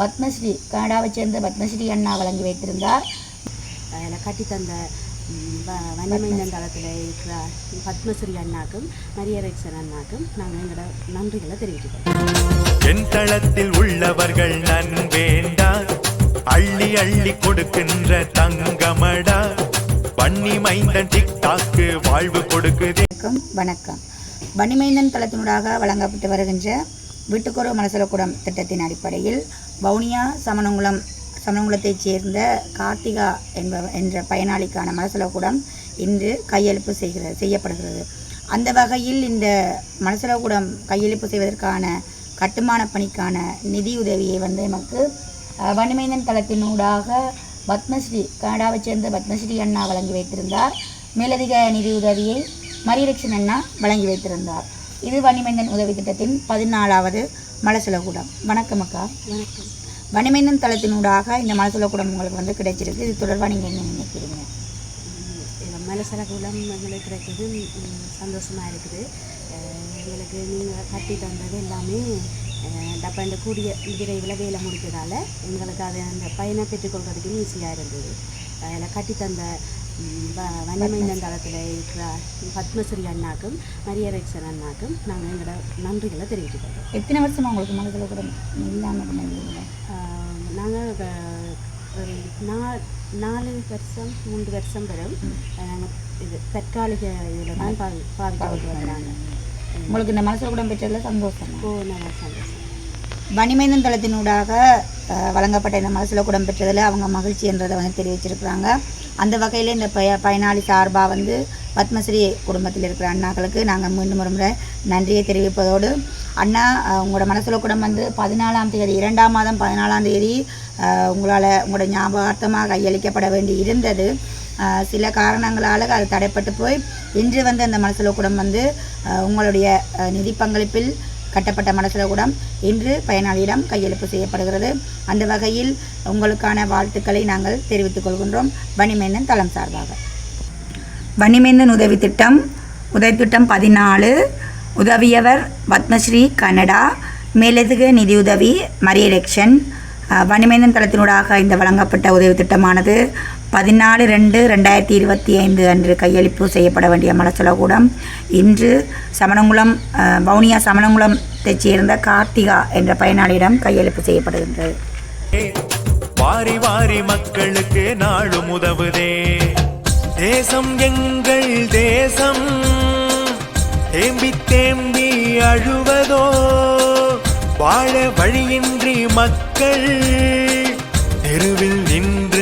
பத்மஸ்ரீ கனடாவைச் சேர்ந்த பத்மஸ்ரீ அண்ணா வழங்கி வைத்திருந்தார். அதில் கட்டி தந்த வனமைந்தன் தளத்தில் இருக்கிற பத்மஸ்ரீ அண்ணாக்கும் மரியரேசன் அண்ணாக்கும் நாங்கள் எங்களோட நன்றிகளை தெரிவிக்கிறோம் என் தளத்தில் உள்ளவர்கள் நன் வேண்டா அள்ளி அள்ளி கொடுக்கின்ற தங்கமடா வன்னி மைந்தன் டிக்டாக்கு வாழ்வு கொடுக்குதே. வணக்கம் வணக்கம். வன்னிமைந்தன் தளத்தினூடாக வழங்கப்பட்டு வருகின்ற வீட்டுக்கொரு மனசலக்கூடம் திட்டத்தின் அடிப்படையில் வவுனியா சமணங்குளம் சமணங்குளத்தைச் சேர்ந்த கார்த்திகா என்ப என்ற பயனாளிக்கான மனசலக்கூடம் இன்று கையெழுப்பு செய்கிறது செய்யப்படுகிறது. அந்த வகையில் இந்த மனசலக்கூடம் கையெழுப்பு செய்வதற்கான கட்டுமான பணிக்கான நிதியுதவியை வந்து எமக்கு வன்மைந்தன் தளத்தினூடாக பத்மஸ்ரீ கனடாவைச் சேர்ந்த பத்மஸ்ரீ அண்ணா வழங்கி வைத்திருந்தார். மேலதிக நிதியுதவியை மரியலட்சுமி அண்ணா வழங்கி வைத்திருந்தார். இது வன்னிமைந்தன் உதவி திட்டத்தின் பதினாலாவது மலசுலகூடம் வணக்கம் அக்கா. வணக்கம். வன்னிமைந்தன் தளத்தினூடாக இந்த மலசுலகூடம் உங்களுக்கு வந்து கிடைச்சிருக்கு. இது தொடர்பாக நீங்கள் என்ன நினைக்கிறீங்க? மலசலகுலம் எங்களுக்கு கிடைச்சது சந்தோஷமாக இருக்குது. எங்களுக்கு நீங்கள் கட்டி தந்தது எல்லாமே இந்த கூடிய விரைவில் வேலை முடித்ததால் எங்களுக்கு அதை அந்த பயனை பெற்றுக்கொள்றதுக்கு ஈஸியாக இருந்தது. அதில் கட்டி தந்த வனமைந்தன் தளத்தில் இருக்கிற பத்மஸ்ரீ அண்ணாக்கும் மரியரேசன் அண்ணாக்கும் நாங்கள் எங்களோட நன்றிகளை தெரிவிக்கிறோம் எத்தனை வருஷமா உங்களுக்கு மலசுலகூடம் இல்லாமல் பண்ணீங்க நாங்கள் ஒரு நா நாலு வருஷம் மூன்று வருஷம் வரும். நாங்கள் இது தற்காலிக இதில் தான் பாவி பாவிக்கப்பட்டு வர்றாங்க உங்களுக்கு இந்த மலசுலகூடம் பெற்றதில் சந்தோஷம். ஓ நல்லா சந்தோஷம். வன்னிமைந்தன் தளத்தினூடாக வழங்கப்பட்ட இந்த மலசுலகூடம் பெற்றதில் அவங்க மகிழ்ச்சி என்றதை வந்து தெரிவிச்சிருக்கிறாங்க. அந்த வகையில் இந்த பய பயனாளி சார்பாக வந்து பத்மஸ்ரீ குடும்பத்தில் இருக்கிற அண்ணாக்களுக்கு நாங்கள் மீண்டும் ஒரு முறை நன்றியை தெரிவிப்பதோடு அண்ணா உங்களோட மனசுல குடம் வந்து பதினாலாம் தேதி இரண்டாம் மாதம் பதினாலாம் தேதி உங்களால் உங்களோட ஞாபகார்த்தமாக கையளிக்கப்பட வேண்டி இருந்தது. சில காரணங்களால் அது தடைப்பட்டு போய் இன்று வந்து அந்த மனசுலக்கூடம் வந்து உங்களுடைய நிதி பங்களிப்பில் கட்டப்பட்ட மனசுலக்கூடம் இன்று பயனாளியிடம் கையெழுப்பு செய்யப்படுகிறது. அந்த வகையில் உங்களுக்கான வாழ்த்துக்களை நாங்கள் தெரிவித்துக் கொள்கின்றோம். வணிமேந்தன் தளம் சார்பாக. வணிமேந்தன் உதவி திட்டம் உதவி திட்டம் பதினாலு. உதவியவர் பத்மஸ்ரீ கனடா. மேலதிக நிதியுதவி மரியலெக்ஷன். வணிமேந்தன் தளத்தினூடாக இந்த வழங்கப்பட்ட உதவி திட்டமானது. பதினாலு ரெண்டு ரெண்டாயிரத்தி இருபத்தி ஐந்து அன்று கையளிப்பு செய்யப்பட வேண்டிய மலச்சலகூடம் இன்று சமணங்குளம் வவுனியா சமணங்குளத்தைச் சேர்ந்த கார்த்திகா என்ற பயனாளியிடம் கையளிப்பு செய்யப்படுகின்றது. வாரி வாரி மக்களுக்கு நாளும் உதவுதே. தேசம் எங்கள் தேசம். தேம்பி தேம்பி அழுவதோ வாழ வழியின்றி மக்கள். தெருவில் நின்று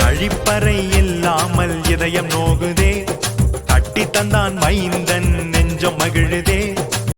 கழிப்பறை இல்லாமல் இதயம் நோகுதே. கட்டி தந்தான் மைந்தன் நெஞ்சம் மகிழுதே.